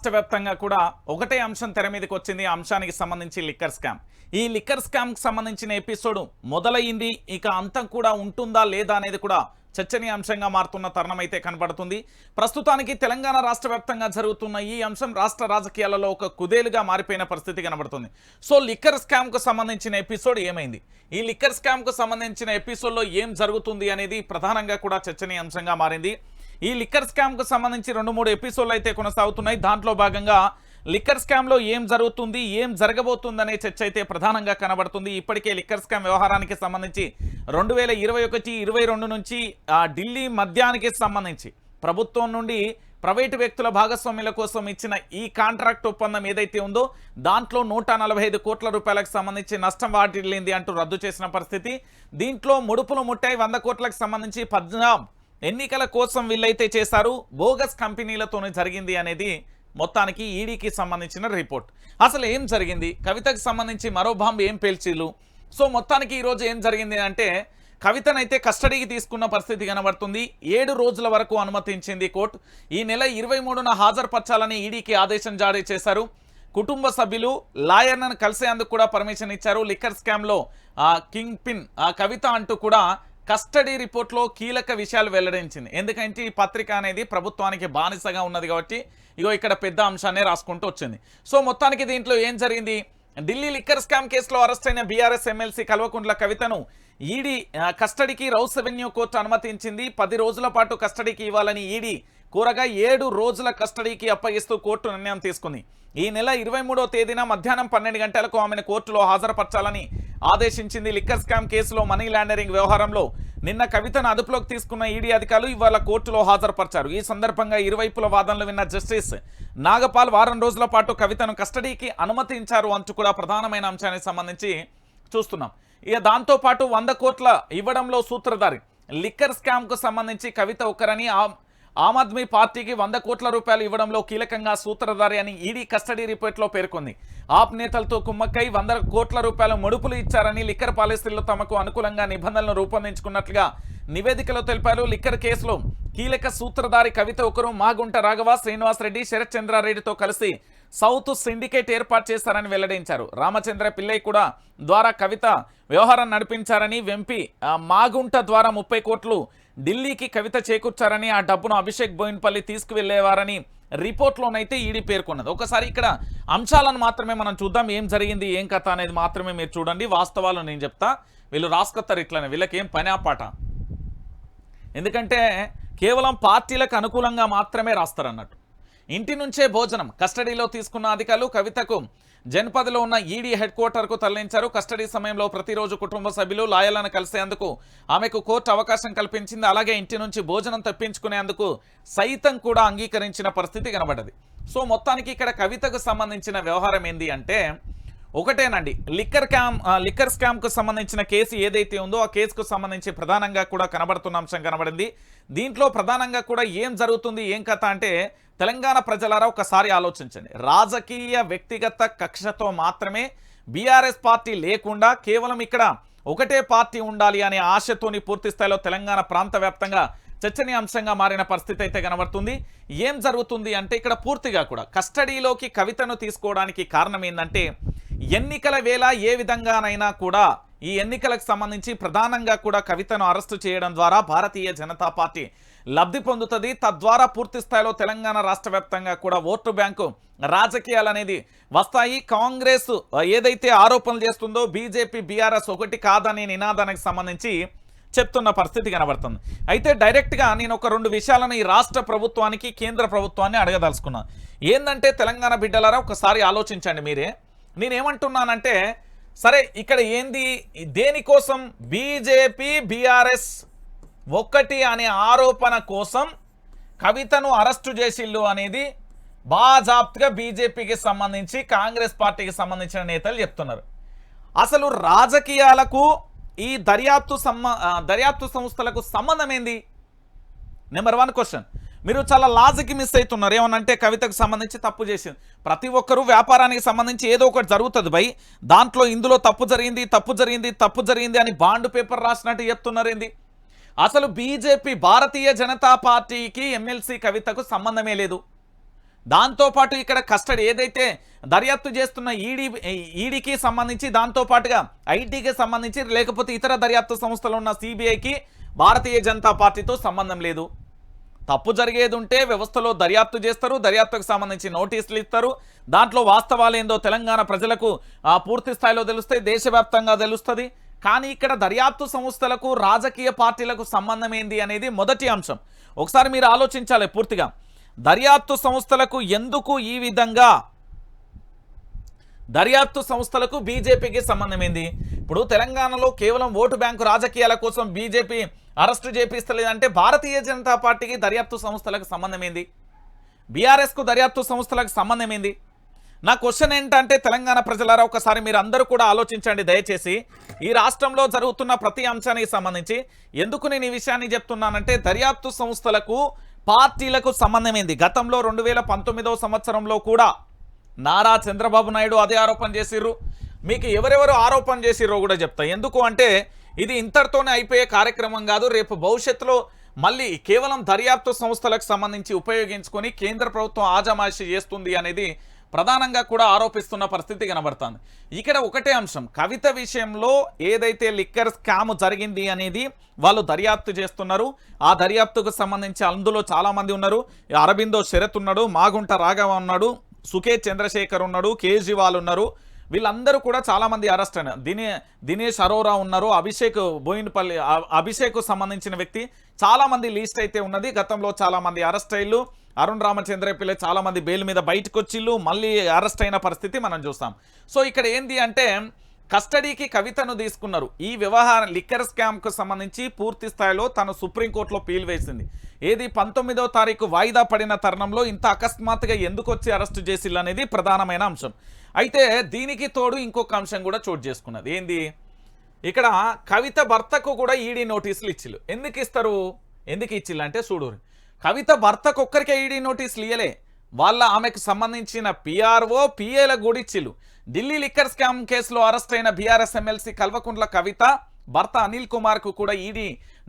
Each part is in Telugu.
రాష్ట్ర వ్యాప్తంగా కూడా ఒకటే అంశం తెర మీదకి వచ్చింది. ఆ అంశానికి సంబంధించి లిక్కర్ స్కామ్. ఈ లిక్కర్ స్కామ్కి సంబంధించిన ఎపిసోడ్ మొదలైంది ఇక అంతం కూడా ఉంటుందా లేదా అనేది కూడా చర్చనీయాంశంగా మారుతున్న తరుణం అయితే కనబడుతుంది. ప్రస్తుతానికి తెలంగాణ రాష్ట్ర వ్యాప్తంగా జరుగుతున్న ఈ అంశం రాష్ట్ర రాజకీయాలలో ఒక కుదేలుగా మారిపోయిన పరిస్థితి కనబడుతుంది. సో లిక్కర్ స్కామ్కు సంబంధించిన ఎపిసోడ్ ఏమైంది? ఈ లిక్కర్ స్కామ్కు సంబంధించిన ఎపిసోడ్లో ఏం జరుగుతుంది అనేది ప్రధానంగా కూడా చర్చనీయాంశంగా మారింది. ఈ లిక్కర్ స్కామ్కు సంబంధించి రెండు మూడు ఎపిసోడ్లు అయితే కొనసాగుతున్నాయి. దాంట్లో భాగంగా లిక్కర్ స్కామ్లో ఏం జరుగుతుంది ఏం జరగబోతుందనే చర్చ అయితే ప్రధానంగా కనబడుతుంది. ఇప్పటికే లిక్కర్ స్కామ్ వ్యవహారానికి సంబంధించి రెండు వేల ఇరవై ఒకటి ఇరవై రెండు నుంచి ఆ, ఢిల్లీ మద్యానికి సంబంధించి ప్రభుత్వం నుండి ప్రైవేటు వ్యక్తుల భాగస్వామ్యుల కోసం ఇచ్చిన ఈ కాంట్రాక్ట్ ఒప్పందం ఏదైతే ఉందో దాంట్లో నూట నలభై ఐదు కోట్ల రూపాయలకు సంబంధించి నష్టం వాటిల్లింది అంటూ రద్దు చేసిన పరిస్థితి. దీంట్లో ముడుపులు ముట్టాయి వంద కోట్లకు సంబంధించి పద్నా ఎన్నికల కోసం వీళ్ళైతే చేశారు బోగస్ కంపెనీలతోనే జరిగింది అనేది మొత్తానికి ఈడీకి సంబంధించిన రిపోర్ట్. అసలు ఏం జరిగింది? కవితకు సంబంధించి మరో బాంబు ఏం పేల్చిలు సో మొత్తానికి ఈరోజు ఏం జరిగింది అంటే కవితనైతే కస్టడీకి తీసుకున్న పరిస్థితి కనబడుతుంది. ఏడు రోజుల వరకు అనుమతించింది కోర్టు. ఈ నెల ఇరవై మూడున హాజరుపరచాలని ఈడీకి ఆదేశం జారీ చేశారు. కుటుంబ సభ్యులు లాయర్లను కలిసేందుకు కూడా పర్మిషన్ ఇచ్చారు. లిక్కర్ స్కామ్లో కింగ్ పిన్ ఆ కవిత అంటూ కూడా కస్టడీ రిపోర్ట్లో కీలక విషయాలు వెల్లడించింది. ఎందుకంటే ఈ పత్రిక అనేది ప్రభుత్వానికి బానిసగా ఉన్నది కాబట్టి ఇగో ఇక్కడ పెద్ద అంశాన్ని రాసుకుంటూ వచ్చింది. సో మొత్తానికి దీంట్లో ఏం జరిగింది? ఢిల్లీ లిక్కర్ స్కామ్ కేసులో అరెస్ట్ అయిన బీఆర్ఎస్ ఎమ్మెల్సీ కల్వకుంట్ల కవితను ఈడీ కస్టడీకి రౌస్ రెవెన్యూ కోర్టు అనుమతించింది. పది రోజుల పాటు కస్టడీకి ఇవ్వాలని ఈడీ కూరగా ఏడు రోజుల కస్టడీకి అప్పగిస్తూ కోర్టు నిర్ణయం తీసుకుంది. ఈ నెల ఇరవై మూడో తేదీన మధ్యాహ్నం పన్నెండు గంటలకు ఆమెను కోర్టులో హాజరుపరచాలని ఆదేశించింది లిక్కర్ స్కామ్ కేసులో మనీ లాండరింగ్ వ్యవహారంలో నిన్న కవితను అదుపులోకి తీసుకున్న ఈడీ అధికారులు ఇవాళ కోర్టులో హాజరుపరిచారు. ఈ సందర్భంగా ఇరువైపుల వాదనలు విన్న జస్టిస్ నాగపాల్ వారం రోజుల పాటు కవితను కస్టడీకి అనుమతించారు అంటూ కూడా ప్రధానమైన అంశానికి సంబంధించి చూస్తున్నాం. ఇక దాంతోపాటు వంద కోట్ల ఇవ్వడంలో సూత్రధారి. లిక్కర్ స్కామ్కు సంబంధించి కవిత ఒకరని ఆ- ఆమ్ ఆద్మీ పార్టీకి వంద కోట్ల రూపాయలు ఇవ్వడంలో కీలకంగా సూత్రధారి అని ఈడీ కస్టడీ రిపోర్ట్లో పేర్కొంది. ఆప్ నేతలతో కుమ్మక్కై వంద కోట్ల రూపాయల మడుపులు ఇచ్చారని లిక్కర్ పాలసీల్లో తమకు అనుకూలంగా నిబంధనలు రూపొందించుకున్నట్లుగా నివేదికలో తెలిపారు. లిక్కర్ కేసులో కీలక సూత్రధారి కవిత ఒకరు మాగుంట రాఘవ శ్రీనివాస్ రెడ్డి శరత్ చంద్రారెడ్డితో కలిసి సౌత్ సిండికేట్ ఏర్పాటు చేస్తారని వెల్లడించారు. రామచంద్ర పిల్లయ్య కూడా ద్వారా కవిత వ్యవహారం నడిపించారని వెంపి మాగుంట ద్వారా ముప్పై కోట్లు ఢిల్లీకి కవిత చేకూర్చారని ఆ డబ్బును అభిషేక్ బోయిన్పల్లి తీసుకువెళ్ళేవారని రిపోర్ట్లోనైతే ఈడీ పేర్కొన్నది. ఒకసారి ఇక్కడ అంశాలను మాత్రమే మనం చూద్దాం. ఏం జరిగింది ఏం కథ అనేది మాత్రమే మీరు చూడండి. వాస్తవాలు నేను చెప్తా. వీళ్ళు రాసుకొత్తారు ఇట్లనే వీళ్ళకి ఏం పని ఆపాట ఎందుకంటే కేవలం పార్టీలకు అనుకూలంగా మాత్రమే రాస్తారన్నట్టు. ఇంటి నుంచే భోజనం కస్టడీలో తీసుకున్న అధికారులు కవితకు జన్పదలో ఉన్న ఈడీ హెడ్ క్వార్టర్కు తరలించారు. కస్టడీ సమయంలో ప్రతిరోజు కుటుంబ సభ్యులు లాయర్లను కలిసేందుకు ఆమెకు కోర్టు అవకాశం కల్పించింది. అలాగే ఇంటి నుంచి భోజనం తప్పించుకునేందుకు సైతం కూడా అంగీకరించిన పరిస్థితి కనబడ్డది. సో మొత్తానికి ఇక్కడ కవితకు సంబంధించిన వ్యవహారం ఏంది అంటే ఒకటేనండి లిక్కర్ క్యామ్ లిక్కర్ స్కామ్కు సంబంధించిన కేసు ఏదైతే ఉందో ఆ కేసుకు సంబంధించి ప్రధానంగా కూడా కనబడుతున్న అంశం కనబడింది. దీంట్లో ప్రధానంగా కూడా ఏం జరుగుతుంది ఏం కథ అంటే తెలంగాణ ప్రజలారా ఒకసారి ఆలోచించండి. రాజకీయ వ్యక్తిగత కక్షతో మాత్రమే బీఆర్ఎస్ పార్టీ లేకుండా కేవలం ఇక్కడ ఒకటే పార్టీ ఉండాలి అనే ఆశతోని పూర్తి స్థాయిలో తెలంగాణ ప్రాంత వ్యాప్తంగా చర్చనీయాంశంగా మారిన పరిస్థితి అయితే కనబడుతుంది. ఏం జరుగుతుంది అంటే ఇక్కడ పూర్తిగా కూడా కస్టడీలోకి కవితను తీసుకోవడానికి కారణం ఏంటంటే ఎన్నికల వేళ ఏ విధంగానైనా కూడా ఈ ఎన్నికలకు సంబంధించి ప్రధానంగా కూడా కవితను అరెస్టు చేయడం ద్వారా భారతీయ జనతా పార్టీ లబ్ధి పొందుతుంది. తద్వారా పూర్తి స్థాయిలో తెలంగాణ రాష్ట్ర కూడా ఓటు బ్యాంకు రాజకీయాలు అనేది వస్తాయి. కాంగ్రెస్ ఏదైతే ఆరోపణలు చేస్తుందో బీజేపీ బీఆర్ఎస్ ఒకటి కాదనే నినాదానికి సంబంధించి చెప్తున్న పరిస్థితి కనబడుతుంది. అయితే డైరెక్ట్గా నేను ఒక రెండు విషయాలను ఈ రాష్ట్ర ప్రభుత్వానికి కేంద్ర ప్రభుత్వాన్ని అడగదలుచుకున్నాను ఏంటంటే తెలంగాణ బిడ్డలారా ఒకసారి ఆలోచించండి మీరే. నేనేమంటున్నానంటే సరే ఇక్కడ ఏంది? దేనికోసం బీజేపీ బీఆర్ఎస్ ఒక్కటి అనే ఆరోపణ కోసం కవితను అరెస్టు చేసిల్లు అనేది బాజాప్తుగా బీజేపీకి సంబంధించి కాంగ్రెస్ పార్టీకి సంబంధించిన నేతలు చెప్తున్నారు. అసలు రాజకీయాలకు ఈ దర్యాప్తు సంబ దర్యాప్తు సంస్థలకు సంబంధం ఏంది? నెంబర్ వన్ క్వశ్చన్ మీరు చాలా లాజిక్ మిస్ అవుతున్నారు. ఏమనంటే కవితకు సంబంధించి తప్పు చేసింది. ప్రతి ఒక్కరూ వ్యాపారానికి సంబంధించి ఏదో ఒకటి జరుగుతుంది బై దాంట్లో ఇందులో తప్పు జరిగింది తప్పు జరిగింది తప్పు జరిగింది అని బాండ్ పేపర్ రాసినట్టు చెప్తున్నారు ఏంది అసలు బీజేపీ భారతీయ జనతా పార్టీకి ఎమ్మెల్సీ కవితకు సంబంధమే లేదు. దాంతోపాటు ఇక్కడ కస్టడీ ఏదైతే దర్యాప్తు చేస్తున్న ఈడీ ఈడీకి సంబంధించి దాంతోపాటుగా ఐటీకి సంబంధించి లేకపోతే ఇతర దర్యాప్తు సంస్థలు ఉన్న సిబిఐకి భారతీయ జనతా పార్టీతో సంబంధం లేదు. తప్పు జరిగేది ఉంటే వ్యవస్థలో దర్యాప్తు చేస్తారు దర్యాప్తుకు సంబంధించి నోటీసులు ఇస్తారు. దాంట్లో వాస్తవాలు ఏందో తెలంగాణ ప్రజలకు పూర్తి స్థాయిలో తెలుస్తాయి దేశవ్యాప్తంగా తెలుస్తుంది. కానీ ఇక్కడ దర్యాప్తు సంస్థలకు రాజకీయ పార్టీలకు సంబంధం ఏంది అనేది మొదటి అంశం. ఒకసారి మీరు ఆలోచించాలి పూర్తిగా. దర్యాప్తు సంస్థలకు ఎందుకు ఈ విధంగా దర్యాప్తు సంస్థలకు బీజేపీకి సంబంధం ఏంది? ఇప్పుడు తెలంగాణలో కేవలం ఓటు బ్యాంకు రాజకీయాల కోసం బీజేపీ అరెస్టు చేపిస్తలేదంటే భారతీయ జనతా పార్టీకి దర్యాప్తు సంస్థలకు సంబంధమైంది? బీఆర్ఎస్కు దర్యాప్తు సంస్థలకు సంబంధమైంది? నా క్వశ్చన్ ఏంటంటే తెలంగాణ ప్రజలారా ఒకసారి మీరు అందరూ కూడా ఆలోచించండి దయచేసి. ఈ రాష్ట్రంలో జరుగుతున్న ప్రతి అంశానికి సంబంధించి ఎందుకు నేను ఈ విషయాన్ని చెప్తున్నానంటే దర్యాప్తు సంస్థలకు పార్టీలకు సంబంధమైంది? గతంలో రెండు వేల పంతొమ్మిదవ సంవత్సరంలో కూడా నారా చంద్రబాబు నాయుడు అదే ఆరోపణ చేసిర్రు. మీకు ఎవరెవరు ఆరోపణ చేసిరో కూడా చెప్తా. ఎందుకు అంటే ఇది ఇంతటితోనే అయిపోయే కార్యక్రమం కాదు. రేపు భవిష్యత్తులో మళ్ళీ కేవలం దర్యాప్తు సంస్థలకు సంబంధించి ఉపయోగించుకొని కేంద్ర ప్రభుత్వం ఆజమాయిషి చేస్తుంది అనేది ప్రధానంగా కూడా ఆరోపిస్తున్న పరిస్థితి కనబడుతుంది. ఇక్కడ ఒకటే అంశం. కవిత విషయంలో ఏదైతే లిక్కర్ స్కామ్ జరిగింది అనేది వాళ్ళు దర్యాప్తు చేస్తున్నారు. ఆ దర్యాప్తుకు సంబంధించి అందులో చాలామంది ఉన్నారు. అరబిందో శరత్ ఉన్నాడు మాగుంట రాఘవ ఉన్నాడు సుకేత్ చంద్రశేఖర్ ఉన్నాడు కేజ్రీవాల్ ఉన్నారు. వీళ్ళందరూ కూడా చాలామంది అరెస్ట్ అయినారు దినే దినేష్ అరోరా ఉన్నారు. అభిషేక్ బోయినపల్లి అభిషేక్ సంబంధించిన వ్యక్తి చాలామంది లీస్ట్ అయితే ఉన్నది. గతంలో చాలామంది అరెస్ట్ అయ్యారు అరుణ్ రామచంద్ర పిల్లలు చాలామంది బెయిల్ మీద బయటకు వచ్చిళ్ళు మళ్ళీ అరెస్ట్ అయిన పరిస్థితి మనం చూస్తాం. సో ఇక్కడ ఏంది అంటే కస్టడీకి కవితను తీసుకున్నారు. ఈ వ్యవహారం లిక్కర్ స్కామ్కు సంబంధించి పూర్తి స్థాయిలో తను సుప్రీంకోర్టులో పీల్ వేసింది. ఏది పంతొమ్మిదవ తారీఖు వాయిదా పడిన తరుణంలో ఇంత అకస్మాత్తుగా ఎందుకు వచ్చి అరెస్టు చేసిల్లు అనేది ప్రధానమైన అంశం. అయితే దీనికి తోడు ఇంకొక అంశం కూడా చోటు చేసుకున్నది. ఏంది? ఇక్కడ కవిత భర్తకు కూడా ఈడీ నోటీసులు ఇచ్చిల్లు ఎందుకు ఇస్తారు? ఎందుకు ఇచ్చిల్లు అంటే చూడు. కవిత భర్తకు ఒక్కరికే ఈడీ నోటీసులు ఇయ్యలే. వాళ్ళ ఆమెకు సంబంధించిన పిఆర్ఓ పిఏల కూడా ఢిల్లీ లిక్కర్ స్కామ్ కేసులో అరెస్ట్ అయిన బీఆర్ఎస్ ఎమ్మెల్సీ కల్వకుంట్ల కవిత భర్త అనిల్ కుమార్కు కూడా ఈడీ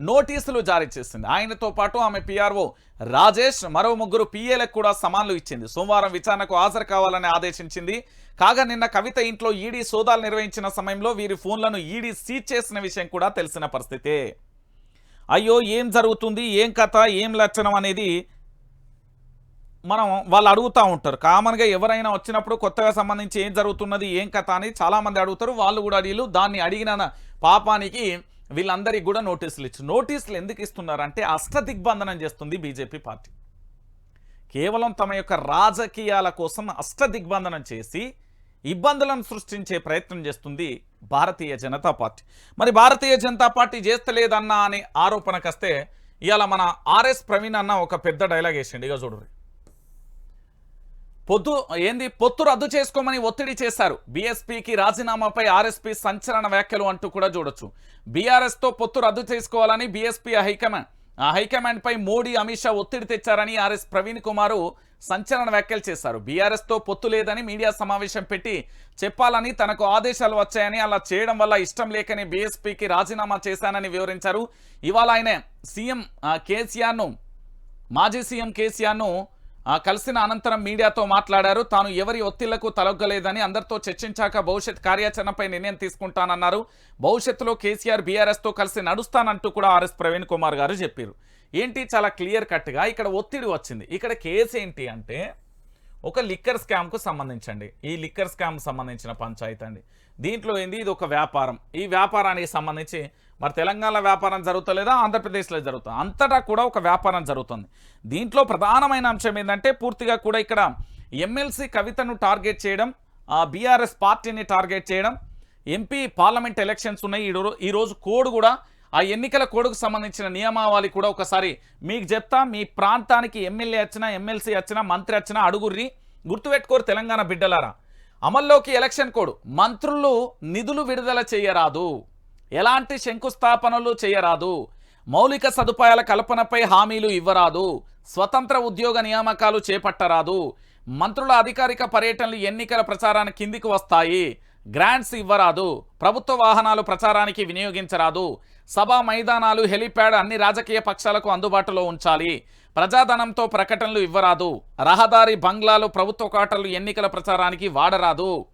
నోటీసులు జారీ చేసింది. ఆయనతో పాటు ఆమె పిఆర్ఓ రాజేష్ మరో ముగ్గురు పిఏలకు కూడా సమాన్లు ఇచ్చింది. సోమవారం విచారణకు హాజరు కావాలని ఆదేశించింది. కాగా నిన్న కవిత ఇంట్లో ఈడీ సోదాలు నిర్వహించిన సమయంలో వీరి ఫోన్లను ఈడీ సీజ్ చేసిన విషయం కూడా తెలిసిన పరిస్థితే. అయ్యో ఏం జరుగుతుంది? ఏం కథ? ఏం లక్షణం అనేది మనం వాళ్ళు అడుగుతూ ఉంటారు. కామన్గా ఎవరైనా వచ్చినప్పుడు కొత్తగా సంబంధించి ఏం జరుగుతున్నది ఏం కథ అని చాలామంది అడుగుతారు. వాళ్ళు కూడా అడిగిలు దాన్ని అడిగిన పాపానికి వీళ్ళందరికీ కూడా నోటీసులు ఇచ్చు నోటీసులు ఎందుకు ఇస్తున్నారు అంటే అష్టదిగ్బంధనం చేస్తుంది బీజేపీ పార్టీ. కేవలం తమ యొక్క రాజకీయాల కోసం అష్టదిగ్బంధనం చేసి ఇబ్బందులను సృష్టించే ప్రయత్నం చేస్తుంది భారతీయ జనతా పార్టీ. మరి భారతీయ జనతా పార్టీ చేస్తలేదన్నా అనే ఆరోపణకస్తే ఇవాళ మన ఆర్ఎస్ ప్రవీణ్ అన్న ఒక పెద్ద డైలాగ్ వేసిండు. ఇక చూడరు పొద్దు ఏంది? పొత్తు రద్దు చేసుకోమని ఒత్తిడి చేశారు. బీఎస్పీకి రాజీనామాపై ఆర్ఎస్పీ సంచలన వ్యాఖ్యలు అంటూ కూడా చూడొచ్చు. బీఆర్ఎస్తో పొత్తు రద్దు చేసుకోవాలని బీఎస్పీ హైకమాండ్. ఆ మోడీ అమిత్ షా ఒత్తిడి తెచ్చారని ఆర్ఎస్ ప్రవీణ్ కుమారు సంచలన వ్యాఖ్యలు చేశారు. బీఆర్ఎస్తో పొత్తు లేదని మీడియా సమావేశం పెట్టి చెప్పాలని తనకు ఆదేశాలు వచ్చాయని అలా చేయడం వల్ల ఇష్టం లేకని బీఎస్పీకి రాజీనామా చేశానని వివరించారు. ఇవాళ ఆయన సీఎం కేసీఆర్ను మాజీ సీఎం కేసీఆర్ను కలిసిన అనంతరం మీడియాతో మాట్లాడారు. తాను ఎవరి ఒత్తిళ్ళకు తలొగ్గలేదని అందరితో చర్చించాక భవిష్యత్ కార్యాచరణపై నిర్ణయం తీసుకుంటానన్నారు. భవిష్యత్తులో కేసీఆర్ బీఆర్ఎస్తో కలిసి నడుస్తానంటూ కూడా ఆర్ఎస్ ప్రవీణ్ కుమార్ గారు చెప్పారు. ఏంటి చాలా క్లియర్ కట్గా ఇక్కడ ఒత్తిడి వచ్చింది. ఇక్కడ కేసు ఏంటి అంటే ఒక లిక్కర్ స్కామ్కు సంబంధించండి. ఈ లిక్కర్ స్కామ్ సంబంధించిన పంచాయతీ అండి. దీంట్లో ఏంది? ఇది ఒక వ్యాపారం. ఈ వ్యాపారానికి సంబంధించి మరి తెలంగాణ వ్యాపారం జరుగుతలేదా? ఆంధ్రప్రదేశ్లో జరుగుతుంది. అంతటా కూడా ఒక వ్యాపారం జరుగుతుంది. దీంట్లో ప్రధానమైన అంశం ఏంటంటే పూర్తిగా కూడా ఇక్కడ ఎమ్మెల్సీ కవితను టార్గెట్ చేయడం ఆ బీఆర్ఎస్ పార్టీని టార్గెట్ చేయడం ఎంపీ పార్లమెంట్ ఎలక్షన్స్ ఉన్నాయి. ఈ ఈరోజు కోడ్ కూడా ఆ ఎన్నికల కోడ్కు సంబంధించిన నియమావళి కూడా ఒకసారి మీకు చెప్తా. మీ ప్రాంతానికి ఎమ్మెల్యే వచ్చినా ఎమ్మెల్సీ వచ్చినా మంత్రి వచ్చినా అడుగుర్రి గుర్తుపెట్టుకోరు తెలంగాణ బిడ్డలారా. అమల్లోకి ఎలక్షన్ కోడ్. మంత్రులు నిధులు విడుదల చేయరాదు. ఎలాంటి శంకుస్థాపనలు చేయరాదు. మౌలిక సదుపాయాల కల్పనపై హామీలు ఇవ్వరాదు. స్వతంత్ర ఉద్యోగ నియామకాలు చేపట్టరాదు. మంత్రుల అధికారిక పర్యటనలు ఎన్నికల ప్రచారానికి కిందికి వస్తాయి. గ్రాంట్స్ ఇవ్వరాదు. ప్రభుత్వ వాహనాలు ప్రచారానికి వినియోగించరాదు. సభా మైదానాలు హెలిప్యాడ్ అన్ని రాజకీయ పక్షాలకు అందుబాటులో ఉంచాలి. ప్రజాధనంతో ప్రకటనలు ఇవ్వరాదు. రహదారి బంగ్లాలు ప్రభుత్వ కోటలు ఎన్నికల ప్రచారానికి వాడరాదు.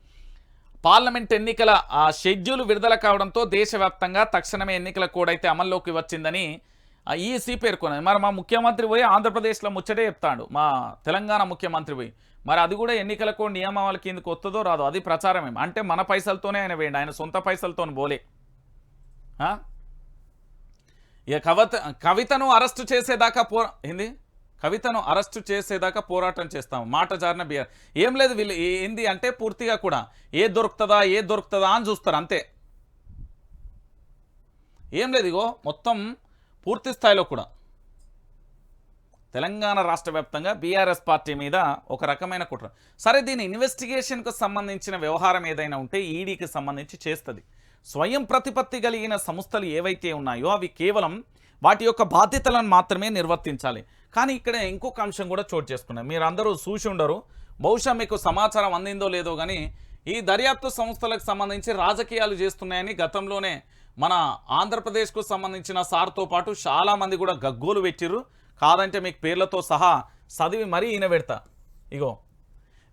పార్లమెంట్ ఎన్నికల ఆ షెడ్యూల్ విడుదల కావడంతో దేశవ్యాప్తంగా తక్షణమే ఎన్నికల కోడ్ అయితే అమల్లోకి వచ్చిందని ఈసీ పేర్కొన్నది. మరి మా ముఖ్యమంత్రి పోయి ఆంధ్రప్రదేశ్లో ముచ్చటే చెప్తాడు. మా తెలంగాణ ముఖ్యమంత్రి పోయి మరి అది కూడా ఎన్నికల కోడ్ నియమావళి కిందకు వస్తుందో రాదో. అది ప్రచారమే. అంటే మన పైసలతోనే ఆయన వేయండి. ఆయన సొంత పైసలతో పోలే ఇక కవిత కవితను అరెస్టు చేసేదాకా పో ఏంది? కవితను అరెస్టు చేసేదాకా పోరాటం చేస్తాం మాట జారిన బిఆర్ ఏం లేదు వీళ్ళు ఏంది అంటే పూర్తిగా కూడా ఏ దొరుకుతుందా ఏ దొరుకుతుందా అని చూస్తారు అంతే. ఏం లేదు ఇగో మొత్తం పూర్తి స్థాయిలో కూడా. తెలంగాణ రాష్ట్ర వ్యాప్తంగా బీఆర్ఎస్ పార్టీ మీద ఒక రకమైన కుట్ర. సరే దీని ఇన్వెస్టిగేషన్కు సంబంధించిన వ్యవహారం ఏదైనా ఉంటే ఈడీకి సంబంధించి చేస్తుంది. స్వయం ప్రతిపత్తి కలిగిన సంస్థలు ఏవైతే ఉన్నాయో అవి కేవలం వాటి యొక్క బాధ్యతలను మాత్రమే నిర్వర్తించాలి. కానీ ఇక్కడ ఇంకొక అంశం కూడా చోటు చేసుకున్నాయి. మీరు అందరూ చూసి ఉండరు. బహుశా మీకు సమాచారం అందిందో లేదో కానీ ఈ దర్యాప్తు సంస్థలకు సంబంధించి రాజకీయాలు చేస్తున్నాయని గతంలోనే మన ఆంధ్రప్రదేశ్కు సంబంధించిన సార్తో పాటు చాలామంది కూడా గగ్గోలు పెట్టిర్రు. కాదంటే మీకు పేర్లతో సహా చదివి మరీ ఈయన పెడతా. ఇగో.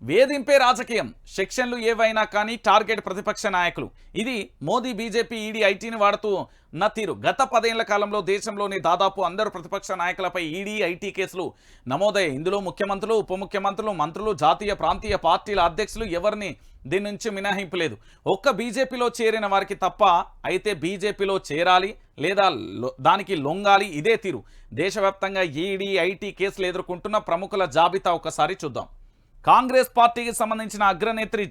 వేధింపే రాజకీయం. సెక్షన్లు ఏవైనా కానీ టార్గెట్ ప్రతిపక్ష నాయకులు. ఇది మోదీ బీజేపీ ఈడీ ఐటీని వాడుతూ ఉన్న తీరు గత పదేళ్ళ కాలంలో దేశంలోని దాదాపు అందరు ప్రతిపక్ష నాయకులపై ఈడీ ఐటీ కేసులు నమోదయ్యాయి. ఇందులో ముఖ్యమంత్రులు ఉప ముఖ్యమంత్రులు మంత్రులు జాతీయ ప్రాంతీయ పార్టీల అధ్యక్షులు ఎవరిని దీని నుంచి మినహాయింపు లేదు. ఒక్క బీజేపీలో చేరిన వారికి తప్ప అయితే బీజేపీలో చేరాలి లేదా దానికి లొంగాలి ఇదే తీరు. దేశవ్యాప్తంగా ఈడీ ఐటీ కేసులు ఎదుర్కొంటున్న ప్రముఖుల జాబితా ఒకసారి చూద్దాం. కాంగ్రెస్ పార్టీకి సంబంధించిన అగ్రనేత్రి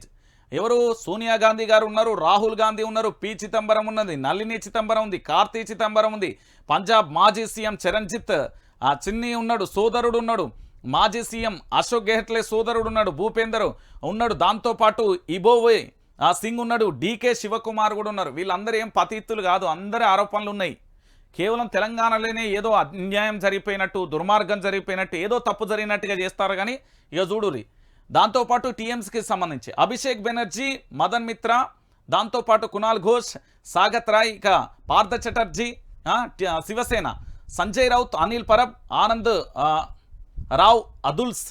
ఎవరు? సోనియా గాంధీ గారు ఉన్నారు రాహుల్ గాంధీ ఉన్నారు పి. చిదంబరం ఉన్నది నళిని చిదంబరం ఉంది కార్తీ చిదంబరం ఉంది పంజాబ్ మాజీ సీఎం చరణ్జిత్ ఆ చిన్ని ఉన్నాడు సోదరుడు ఉన్నాడు మాజీ సీఎం అశోక్ గెహ్ట్లే సోదరుడు ఉన్నాడు భూపేందర్ ఉన్నాడు దాంతోపాటు ఇబోవే ఆ సింగ్ ఉన్నాడు డీకే శివకుమార్ కూడా ఉన్నారు. వీళ్ళందరూ ఏం పతిత్తులు కాదు అందరి ఆరోపణలు ఉన్నాయి. కేవలం తెలంగాణలోనే ఏదో అన్యాయం జరిగిపోయినట్టు దుర్మార్గం జరిగిపోయినట్టు ఏదో తప్పు జరిగినట్టుగా చేస్తారు కానీ ఇక చూడురి దాంతోపాటు టీఎంసీకి సంబంధించి. అభిషేక్ బెనర్జీ మదన్ మిత్ర దాంతోపాటు కునాల్ ఘోష్ సాగత్ రాయ్ ఇక పార్థ చటర్జీ శివసేన సంజయ్ రౌత్ అనిల్ పరబ్ ఆనంద్ ఆ, రావ్ అదుల్స్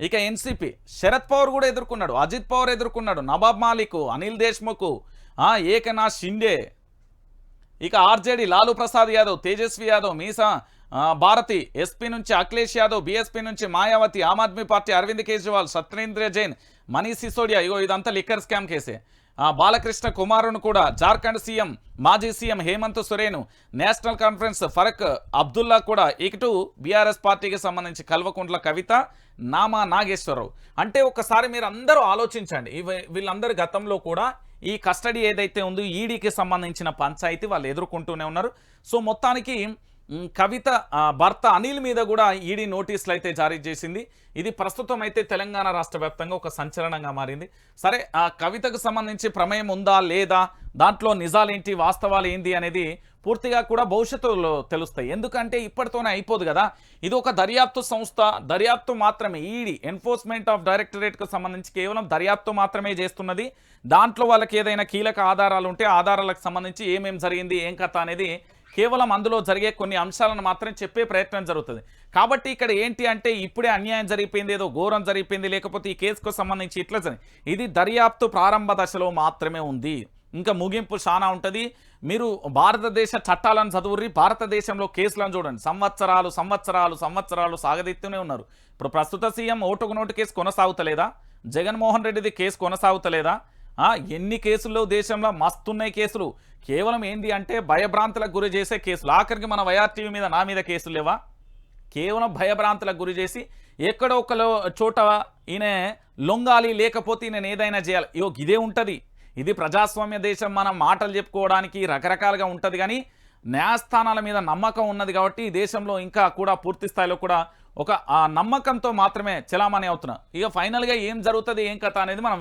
ఇక ఎన్సిపి శరద్ పవార్ కూడా ఎదుర్కొన్నాడు అజిత్ పవార్ ఎదుర్కొన్నాడు నవాబ్ మాలిక్ అనిల్ దేశ్ముఖ్ ఆ, ఏకనాథ్ షిండే ఇక ఆర్జేడీ లాలూ ప్రసాద్ యాదవ్ తేజస్వి యాదవ్ మీసా భారతి ఎస్పీ నుంచి అఖిలేష్ యాదవ్ బీఎస్పీ నుంచి మాయావతి ఆమ్ ఆద్మీ పార్టీ అరవింద్ కేజ్రీవాల్ సత్యేంద్ర జైన్ మనీష్ సిసోడియా ఇగో ఇదంతా లిక్కర్ స్కామ్ కేసే. బాలకృష్ణ కుమారును కూడా జార్ఖండ్ సీఎం మాజీ CM Hemant Soren national conference Farooq Abdullah కూడా ఇటు బీఆర్ఎస్ పార్టీకి సంబంధించి కల్వకుంట్ల కవిత నామా నాగేశ్వరరావు. అంటే ఒక్కసారి మీరు అందరూ ఆలోచించండి. వీళ్ళందరి వీళ్ళందరూ గతంలో కూడా ఈ కస్టడీ ఏదైతే ఉందో ఈడీకి సంబంధించిన పంచాయతీ వాళ్ళు ఎదుర్కొంటూనే ఉన్నారు. సో మొత్తానికి కవిత భర్త అనిల్ మీద కూడా ఈడీ నోటీసులు అయితే జారీ చేసింది. ఇది ప్రస్తుతం అయితే తెలంగాణ రాష్ట్ర వ్యాప్తంగా ఒక సంచలనంగా మారింది. సరే ఆ కవితకు సంబంధించి ప్రమేయం ఉందా లేదా దాంట్లో నిజాలేంటి వాస్తవాలు ఏంటి అనేది పూర్తిగా కూడా భవిష్యత్తులో తెలుస్తాయి. ఎందుకంటే ఇప్పటితోనే అయిపోదు కదా. ఇది ఒక దర్యాప్తు సంస్థ. దర్యాప్తు మాత్రమే. ఈడీ ఎన్ఫోర్స్మెంట్ ఆఫ్ డైరెక్టరేట్కు సంబంధించి కేవలం దర్యాప్తు మాత్రమే చేస్తున్నది. దాంట్లో వాళ్ళకి ఏదైనా కీలక ఆధారాలు ఉంటే ఆధారాలకు సంబంధించి ఏమేమి జరిగింది ఏం కథ అనేది కేవలం అందులో జరిగే కొన్ని అంశాలను మాత్రం చెప్పే ప్రయత్నం జరుగుతుంది. కాబట్టి ఇక్కడ ఏంటి అంటే ఇప్పుడే అన్యాయం జరిగిపోయింది ఏదో ఘోరం జరిగిపోయింది లేకపోతే ఈ కేసుకు సంబంధించి ఇట్లా ఇది దర్యాప్తు ప్రారంభ దశలో మాత్రమే ఉంది. ఇంకా ముగింపు చాలా ఉంటుంది. మీరు భారతదేశ చట్టాలను చదువుర్రి భారతదేశంలో కేసులను చూడండి. సంవత్సరాలు సంవత్సరాలు సంవత్సరాలు సాగదీస్తూనే ఉన్నారు. ఇప్పుడు ప్రస్తుత సీఎం ఓటుకు నోటు కేసు కొనసాగుతలేదా? జగన్మోహన్ రెడ్డిది కేసు కొనసాగుతలేదా? ఎన్ని కేసుల్లో దేశంలో మస్తున్నాయి కేసులు? కేవలం ఏంటి అంటే భయభ్రాంతులకు గురి చేసే కేసులు. ఆఖరికి మన వైఆర్టీవీ మీద నా మీద కేసులు లేవా? కేవలం భయభ్రాంతులకు గురి చేసి ఎక్కడో ఒక చోట ఈయన లొంగాలి లేకపోతే ఈయన ఏదైనా చేయాలి. ఇయో ఇదే ఉంటుంది. ఇది ప్రజాస్వామ్య దేశం మనం మాటలు చెప్పుకోవడానికి రకరకాలుగా ఉంటుంది కానీ న్యాయస్థానాల మీద నమ్మకం ఉన్నది కాబట్టి ఈ దేశంలో ఇంకా కూడా పూర్తి స్థాయిలో కూడా ఒక ఆ నమ్మకంతో మాత్రమే చలామణి అవుతున్నాం. ఇక ఫైనల్గా ఏం జరుగుతుంది ఏం కథ అనేది మనం